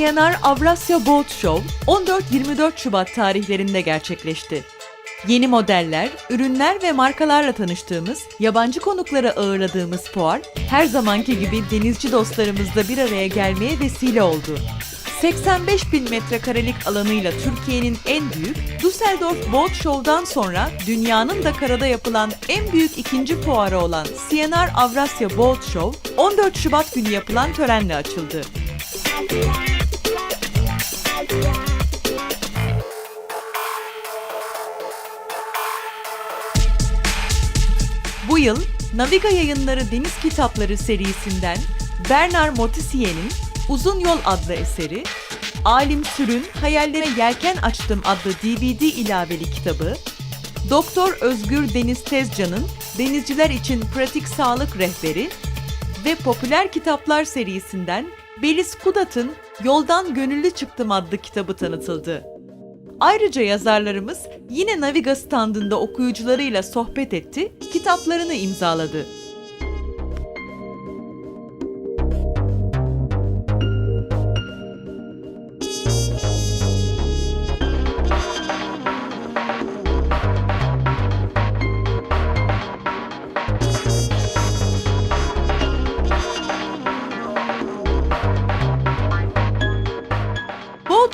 CNR Avrasya Boat Show 14-24 Şubat tarihlerinde gerçekleşti. Yeni modeller, ürünler ve markalarla tanıştığımız, yabancı konuklara ağırladığımız fuar, her zamanki gibi denizci dostlarımızla bir araya gelmeye vesile oldu. 85 bin metrekarelik alanıyla Türkiye'nin en büyük, Düsseldorf Boat Show'dan sonra dünyanın da karada yapılan en büyük ikinci fuarı olan CNR Avrasya Boat Show, 14 Şubat günü yapılan törenle açıldı. Bu yıl Naviga Yayınları Deniz Kitapları serisinden Bernard Motisier'in Uzun Yol adlı eseri, Alim Sürün Hayallere Yelken Açtım adlı DVD ilaveli kitabı, Doktor Özgür Deniz Tezcan'ın Denizciler için Pratik Sağlık Rehberi ve popüler kitaplar serisinden Belis Kudat'ın Yoldan Gönüllü Çıktım adlı kitabı tanıtıldı. Ayrıca yazarlarımız yine Naviga standında okuyucularıyla sohbet etti, kitaplarını imzaladı.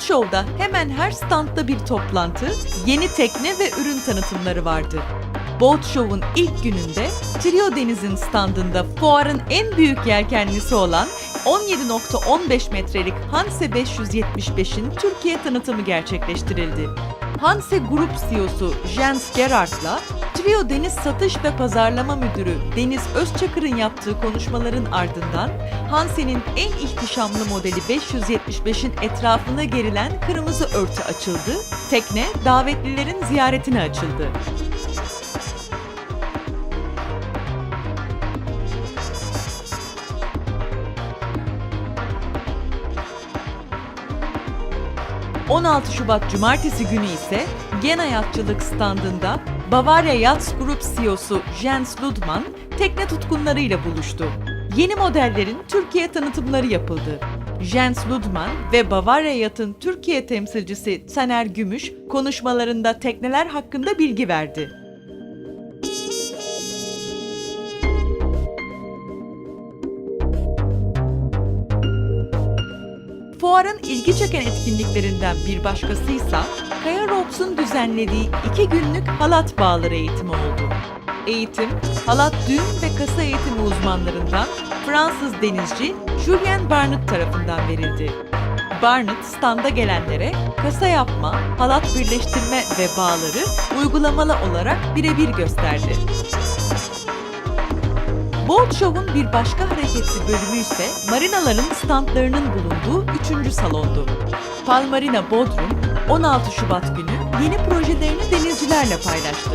Show'da hemen her standta bir toplantı, yeni tekne ve ürün tanıtımları vardı. Boat Show'un ilk gününde Trio Deniz'in standında fuarın en büyük yelkenlisi olan 17.15 metrelik Hanse 575'in Türkiye tanıtımı gerçekleştirildi. Hanse Grup CEO'su Jens Gerard'la Trio Deniz Satış ve Pazarlama Müdürü Deniz Özçakır'ın yaptığı konuşmaların ardından Hanse'nin en ihtişamlı modeli 575'in etrafına gerilen kırmızı örtü açıldı, tekne davetlilerin ziyaretine açıldı. ...16 Şubat Cumartesi günü ise Gena Yatçılık standında Bavaria Yachts Group CEO'su Jens Ludman tekne tutkunlarıyla buluştu. Yeni modellerin Türkiye tanıtımları yapıldı. Jens Ludman ve Bavaria Yacht'ın Türkiye temsilcisi Taner Gümüş konuşmalarında tekneler hakkında bilgi verdi. Fuarın ilgi çeken etkinliklerinden bir başkasıysa Kaya Ropes'un düzenlediği iki günlük halat bağları eğitimi oldu. Eğitim, halat düğüm ve kasa eğitimi uzmanlarından Fransız denizci Julien Barnett tarafından verildi. Barnett standa gelenlere kasa yapma, halat birleştirme ve bağları uygulamalı olarak birebir gösterdi. Boat Show'un bir başka hareketli bölümü ise marinaların standlarının bulunduğu 3. salondu. Palmarina Bodrum, 16 Şubat günü yeni projelerini denizcilerle paylaştı.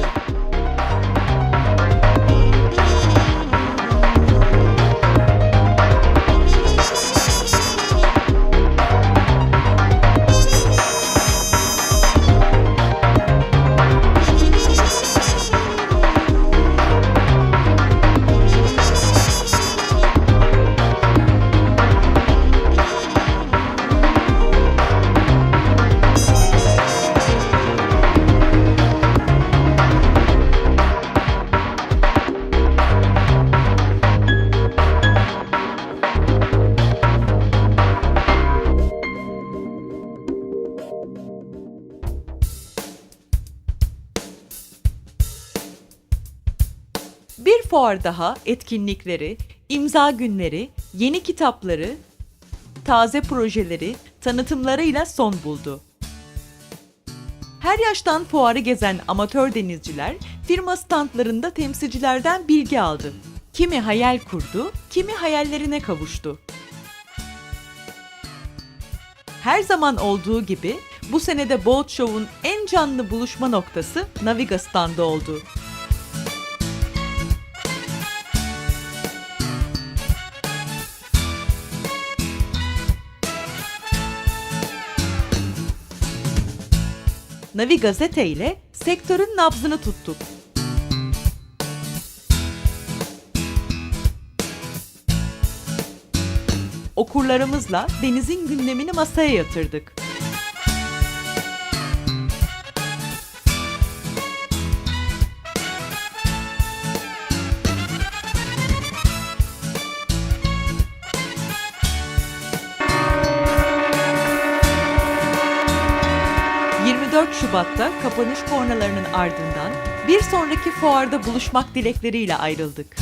Bir fuar daha etkinlikleri, imza günleri, yeni kitapları, taze projeleri, tanıtımlarıyla son buldu. Her yaştan fuarı gezen amatör denizciler firma standlarında temsilcilerden bilgi aldı. Kimi hayal kurdu, kimi hayallerine kavuştu. Her zaman olduğu gibi bu senede Boat Show'un en canlı buluşma noktası Naviga standı oldu. Navi Gazete ile sektörün nabzını tuttuk. okurlarımızla denizin gündemini masaya yatırdık. ...24 Şubat'ta kapanış kornalarının ardından... ...bir sonraki fuarda buluşmak dilekleriyle ayrıldık.